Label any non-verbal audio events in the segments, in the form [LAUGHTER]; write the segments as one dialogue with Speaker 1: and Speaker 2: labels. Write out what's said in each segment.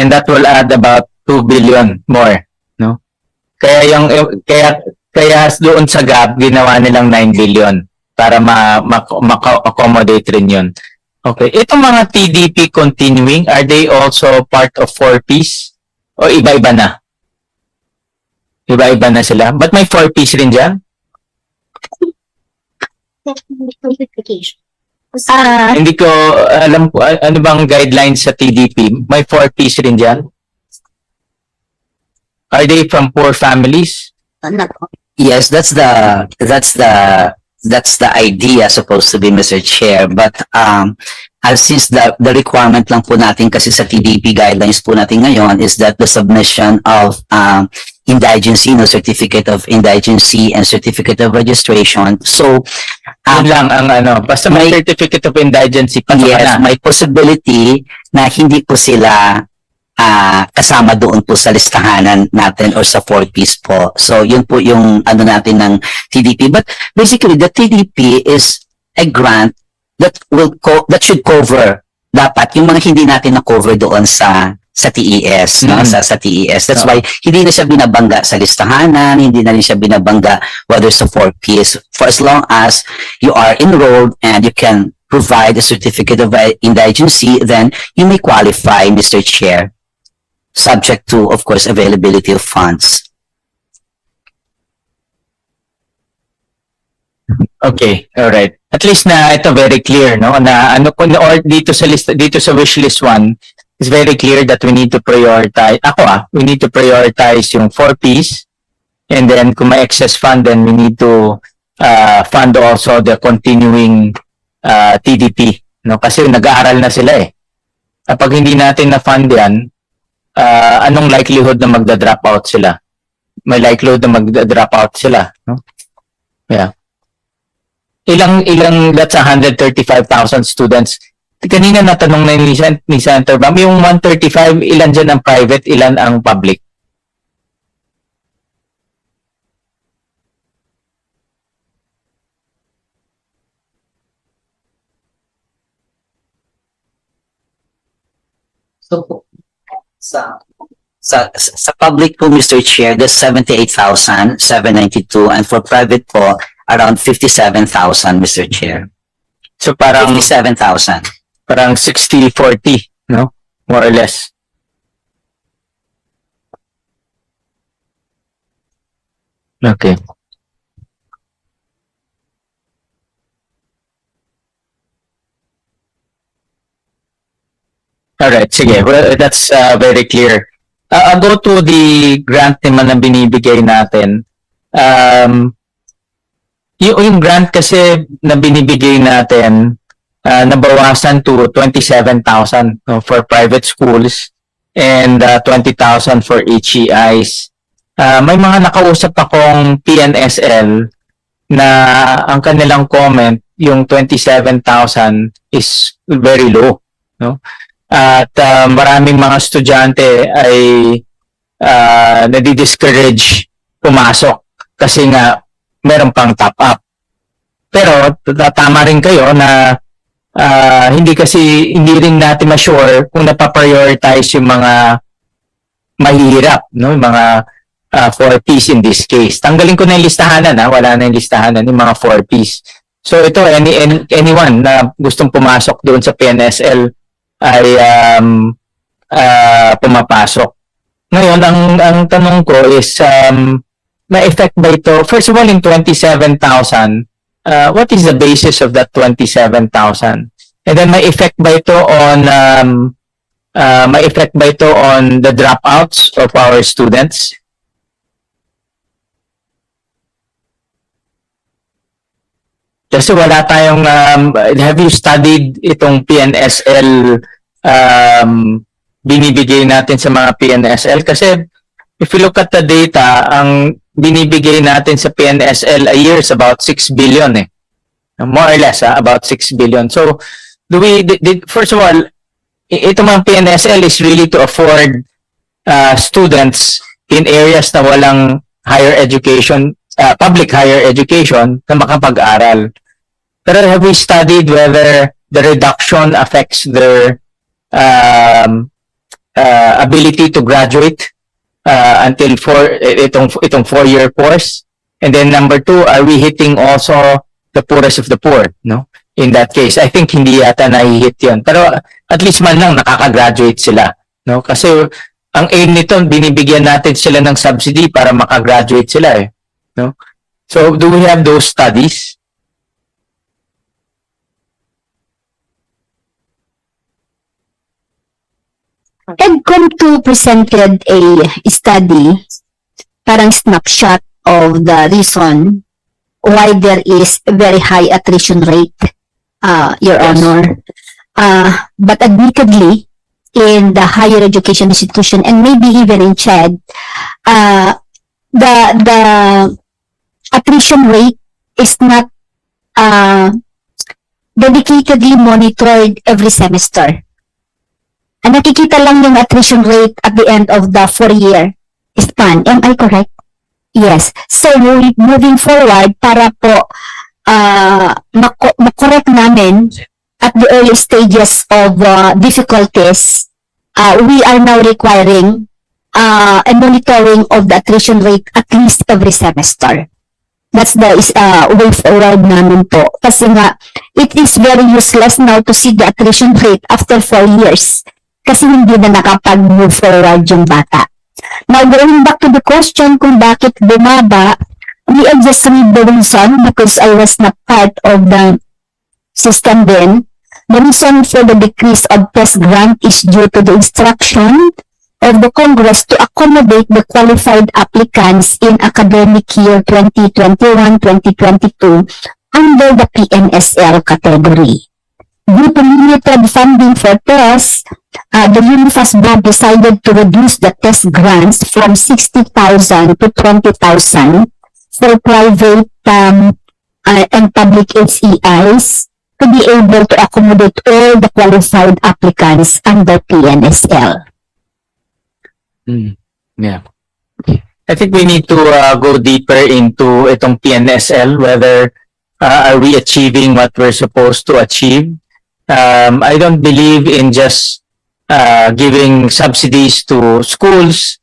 Speaker 1: and that will add about 2 billion more, no? Kaya yung kaya kaya doon sa gap ginawa nilang 9 billion para ma, ma, accommodate rin yun. Okay. Itong mga TDP continuing, are they also part of 4Ps? O iba-iba na? Iba-iba na sila? But may 4Ps rin?
Speaker 2: Simplification. Ah,
Speaker 1: Hindi ko alam ko ano bang guidelines sa TDP. May 4Ps rin dyan? Are they from poor families?
Speaker 2: not
Speaker 3: Yes, that's the that's the that's the idea supposed to be, Mr. Chair. But um, as since the the requirement lang po natin kasi sa TDP guidelines po natin ngayon is that the submission of um, indigency, no certificate of indigency and certificate of registration. So
Speaker 1: Yun
Speaker 3: um,
Speaker 1: lang ang ano. Basta may
Speaker 3: May-
Speaker 1: certificate of indigency pa
Speaker 3: yes,
Speaker 1: na.
Speaker 3: may possibility na hindi po sila ah, kasama doon po sa listahanan natin or sa four piece po. So yun po yung ano natin ng TDP. But basically the TDP is a grant that will co- that should cover dapat yung mga hindi natin na cover doon sa sa TES, no?
Speaker 1: Mhm.
Speaker 3: Sa sa TES. That's
Speaker 1: Oo.
Speaker 3: why hindi na siya binabangga sa listahanan, hindi na rin siya binabangga whether sa four piece for as long as you are enrolled and you can provide a certificate of indigency, then you may qualify, Mr. Chair, subject to, of course, availability of funds.
Speaker 1: Okay, all right. At least na ito very clear, no? Na ano ko or dito sa list dito sa wish list 1 is very clear that we need to prioritize. Ako ah, we need to prioritize yung 4 Ps and then kung may excess fund then we need to uh, fund also the continuing uh, TDP, no? Kasi nag-aaral na sila eh. Kapag hindi natin na-fund yan, uh, anong likelihood na magda-drop out sila? May likelihood na magda-drop out sila, no? Yeah ilang ilang that's 135,000 students. Kanina natanong na ni, Sen- ni Senator Bam, yung 135, ilan dyan ang private, ilan ang public?
Speaker 3: So, sa sa sa public po, Mr. Chair, that's 78,792 and for private po, around 57,000, Mr. Chair.
Speaker 1: So parang
Speaker 3: 57,000.
Speaker 1: Parang 60-40, no? More or less. Okay. Alright, sige. Well, that's uh, very clear. Uh, I'll go to the grant naman na binibigay natin. Um, yung, yung grant kasi na binibigay natin, uh, nabawasan to 27,000 no, for private schools and uh, 20,000 for HEIs. Uh, may mga nakausap akong PNSL na ang kanilang comment, yung 27,000 is very low. No? At uh, maraming mga estudyante ay uh, nadi-discourage pumasok kasi nga meron pang top up. Pero tama rin kayo na ah, hindi kasi hindi rin natin ma-sure kung napaprioritize yung mga mahihirap, no? Yung mga ah, 4Ps in this case. Tanggalin ko na yung listahanan, ha? Wala na yung listahanan, yung mga 4Ps. So ito, any, any- anyone na gustong pumasok doon sa PNSL ay um, ah, pumapasok. Ngayon, ang, ang tanong ko is, um, may effect ba ito? First of all, in 27,000, uh, what is the basis of that 27,000? And then may effect ba ito on um, uh, may effect ba ito on the dropouts of our students? Kasi wala tayong um, have you studied itong PNSL um, binibigay natin sa mga PNSL kasi if you look at the data ang binibigay natin sa PNSL a year is about 6 billion eh. More or less, ah, about 6 billion. So, do we, did, did- first of all, ito mga PNSL is really to afford uh, students in areas na walang higher education, uh, public higher education na makapag-aral. Pero have we studied whether the reduction affects their um, uh, ability to graduate uh, until four itong itong four-year course? And then number two, are we hitting also the poorest of the poor, no? In that case, I think hindi yata nahihit yun. Pero at least man lang nakaka-graduate sila, no? Kasi ang aim nito, binibigyan natin sila ng subsidy para makagraduate sila eh, no? So, do we have those studies?
Speaker 2: EdCom 2 presented a study, parang snapshot of the reason why there is a very high attrition rate, uh, Your
Speaker 1: Yes.
Speaker 2: Honor. Uh, but admittedly, in the higher education institution and maybe even in CHED, uh, the, the attrition rate is not, uh, dedicatedly monitored every semester. Ang nakikita lang yung attrition rate at the end of the four-year span. Am I correct? Yes. So, mo- moving forward, para po uh, mako- makorek namin at the early stages of uh, difficulties, uh, we are now requiring uh, a monitoring of the attrition rate at least every semester. That's the uh, way forward namin po. Kasi nga, it is very useless now to see the attrition rate after four years kasi hindi na nakapag-move forward yung bata. Now, going back to the question kung bakit bumaba, we I just read the reason because I was not part of the system then. The reason for the decrease of test grant is due to the instruction of the Congress to accommodate the qualified applicants in academic year 2021-2022 under the PNSL category. Due to limited funding for tests, uh, the UNIFAS board decided to reduce the test grants from 60,000 to 20,000 for private um, uh, and public HEIs to be able to accommodate all the qualified applicants under PNSL.
Speaker 1: Mm, yeah. I think we need to uh, go deeper into itong PNSL, whether uh, are we achieving what we're supposed to achieve. Um, I don't believe in just uh, giving subsidies to schools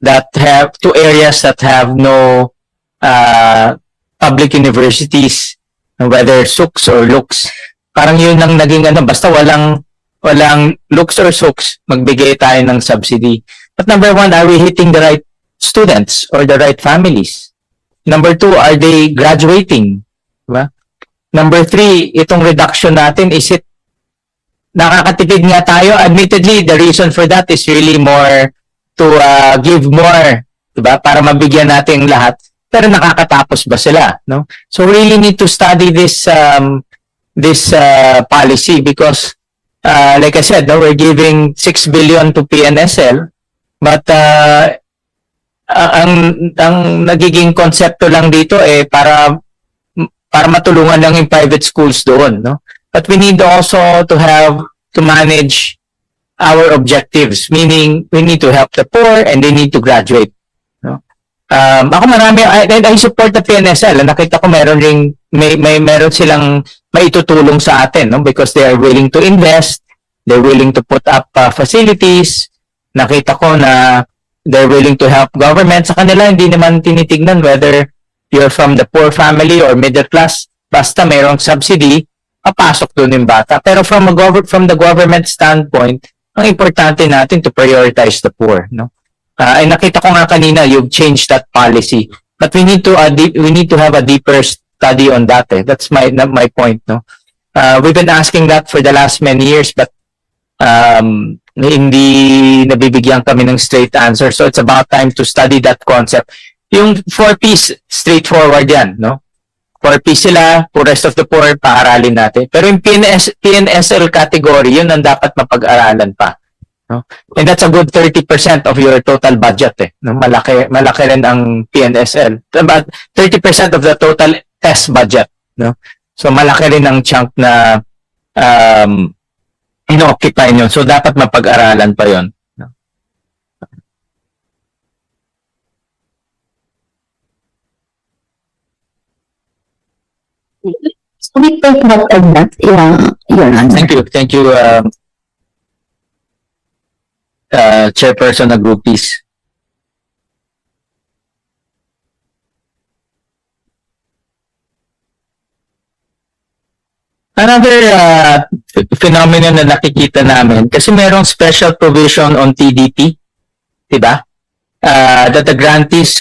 Speaker 1: that have, to areas that have no uh, public universities, whether SUCs or LUCs. Parang yun ang naging ano, basta walang, walang LUCs or SUCs, magbigay tayo ng subsidy. But number one, are we hitting the right students or the right families? Number two, are they graduating? Diba? Number three, itong reduction natin, is it nakakatipid nga tayo? Admittedly, the reason for that is really more to uh, give more, diba? Para mabigyan natin lahat. Pero nakakatapos ba sila? No? So really need to study this um, this uh, policy because uh, like I said, no, we're giving 6 billion to PNSL But uh, ang ang nagiging konsepto lang dito eh para para matulungan lang yung private schools doon, no? But we need also to have to manage our objectives, meaning we need to help the poor and they need to graduate? Um, ako marami I, I support the PNSL. Nakita ko meron ring may may meron silang maitutulong sa atin, no? Because they are willing to invest, they're willing to put up uh, facilities, nakita ko na they're willing to help government sa kanila hindi naman tinitignan whether you're from the poor family or middle class basta mayroong subsidy papasok doon yung bata pero from a gov- from the government standpoint ang importante natin to prioritize the poor no Ah, ay nakita ko nga kanina you've changed that policy but we need to uh, deep, we need to have a deeper study on that eh. that's my my point no uh, we've been asking that for the last many years but um, hindi nabibigyan kami ng straight answer. So it's about time to study that concept. Yung 4Ps, straightforward yan, no? 4Ps sila, for rest of the poor, paaralin natin. Pero yung PNS, PNSL category, yun ang dapat mapag-aralan pa. No? And that's a good 30% of your total budget. Eh, no? Malaki, malaki rin ang PNSL. About 30% of the total test budget. No? So malaki rin ang chunk na um, ino-occupy nyo. So, dapat mapag-aralan pa yon.
Speaker 2: So we take note of that, yeah, Your Honor.
Speaker 1: Thank you. Thank you. Um, uh, chairperson ng groupies. Another uh, ph- phenomenon na nakikita namin, kasi merong special provision on TDP, di ba? Uh, that the grantees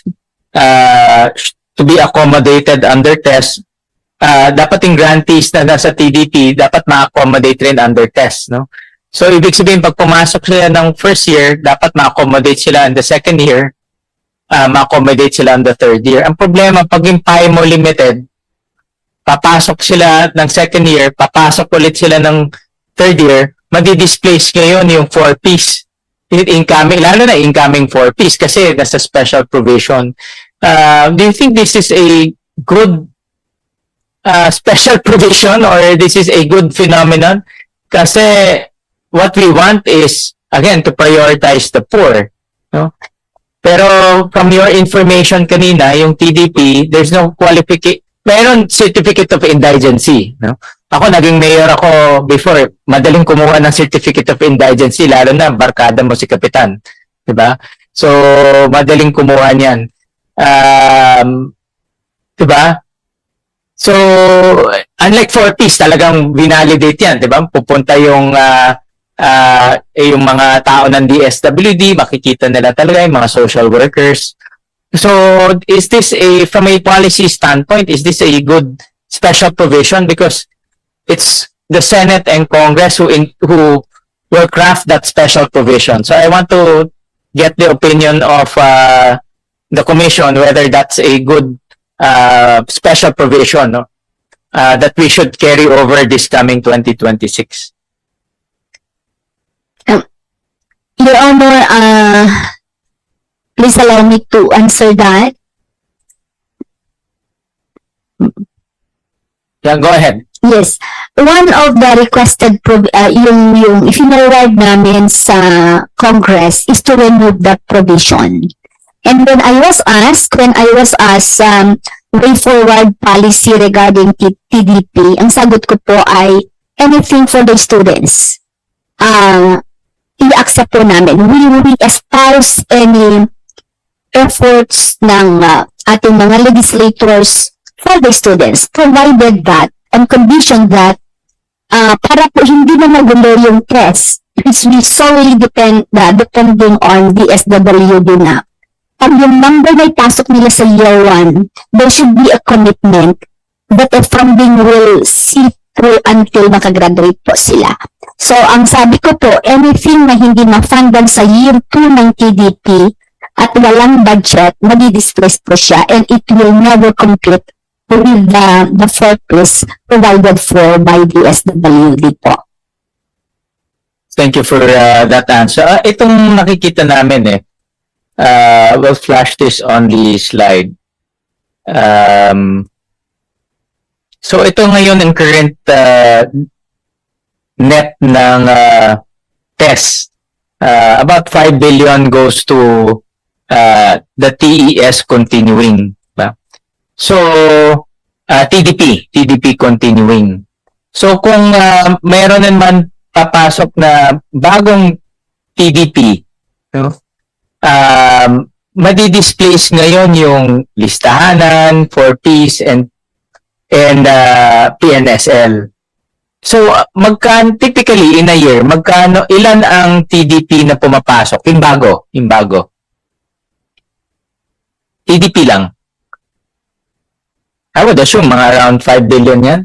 Speaker 1: uh, to be accommodated under test, uh, dapat yung grantees na nasa TDP, dapat ma-accommodate rin under test, no? So, ibig sabihin, pag pumasok sila ng first year, dapat ma-accommodate sila in the second year, uh, ma-accommodate sila in the third year. Ang problema, pag yung PAI mo limited, papasok sila ng second year, papasok ulit sila ng third year, madi-displace ngayon yung four-piece. In- Incoming, lalo na incoming four-piece kasi nasa special provision. Uh, do you think this is a good uh, special [LAUGHS] provision or this is a good phenomenon? Kasi what we want is, again, to prioritize the poor. No? Pero from your information kanina, yung TDP, there's no qualification. Meron certificate of indigency. No? Ako, naging mayor ako before. Madaling kumuha ng certificate of indigency, lalo na barkada mo si kapitan. Diba? So, madaling kumuha niyan. Um, diba? So, unlike 40s, talagang vinalidate yan, di ba? Pupunta yung ah, eh, yung mga tao ng DSWD, makikita nila talaga yung mga social workers. So, is this a, from a policy standpoint, is this a good special provision? Because it's the Senate and Congress who, in, who will craft that special provision. So, I want to get the opinion of uh, the Commission whether that's a good uh, special provision no? uh, that we should carry over this coming 2026.
Speaker 2: Your Honor, uh, please allow me to answer that.
Speaker 1: Yeah, go ahead.
Speaker 2: Yes. One of the requested, uh, yung, yung ifinarward namin sa Congress is to remove that provision. And when I was asked, when I was asked um, way forward policy regarding TDP, ang sagot ko po ay anything for the students. Uh, i-accept po namin. We will espouse any efforts ng uh, ating mga legislators for the students, provided that and condition that uh, para po hindi na magulo yung test, which we solely depend, uh, depending on the SWD na. Pag yung number na ipasok nila sa year 1, there should be a commitment that the funding will see through until makagraduate po sila. So, ang sabi ko po, anything na hindi ma-fundan sa year 2 ng TDP at walang budget, madi-displace po siya and it will never complete with the, the focus provided for by the SWD po.
Speaker 1: Thank you for uh, that answer. Ah, itong nakikita namin eh, uh, we'll flash this on the slide. Um, so ito ngayon ang current uh, net ng uh, test. Uh, about 5 billion goes to uh, the TES continuing. Ba? So, uh, TDP, TDP continuing. So kung uh, meron naman papasok na bagong TDP, no? Um, madi-displace ngayon yung listahanan, 4Ps and and uh, PNSL. So, uh, magkan typically in a year, magkano ilan ang TDP na pumapasok? Yung bago. TDP lang. I would assume mga around 5 billion yan.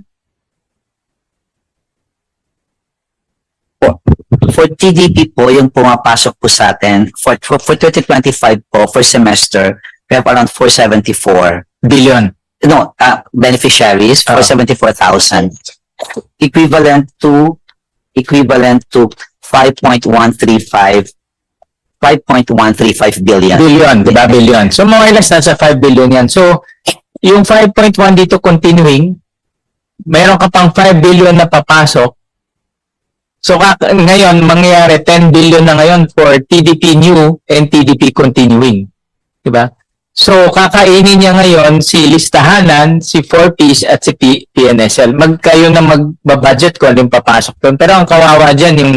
Speaker 3: For TDP po, yung pumapasok po sa atin, for, for, for 2025 po, for semester, we have around 474.
Speaker 1: Billion.
Speaker 3: No, uh, beneficiaries,
Speaker 1: Ah.
Speaker 3: 474,000. Equivalent to, equivalent to 5.135, 5.135 billion.
Speaker 1: Billion, di ba? Billion. So, or less, nasa 5 billion yan. So, yung 5.1 dito continuing, meron ka pang 5 billion na papasok. So, ngayon, mangyayari 10 billion na ngayon for TDP new and TDP continuing. Di ba? So, kakainin niya ngayon si listahanan, si 4Ps at si P- PNSL. Mag kayo na magbabudget kung anong papasok doon. Pero ang kawawa dyan, yung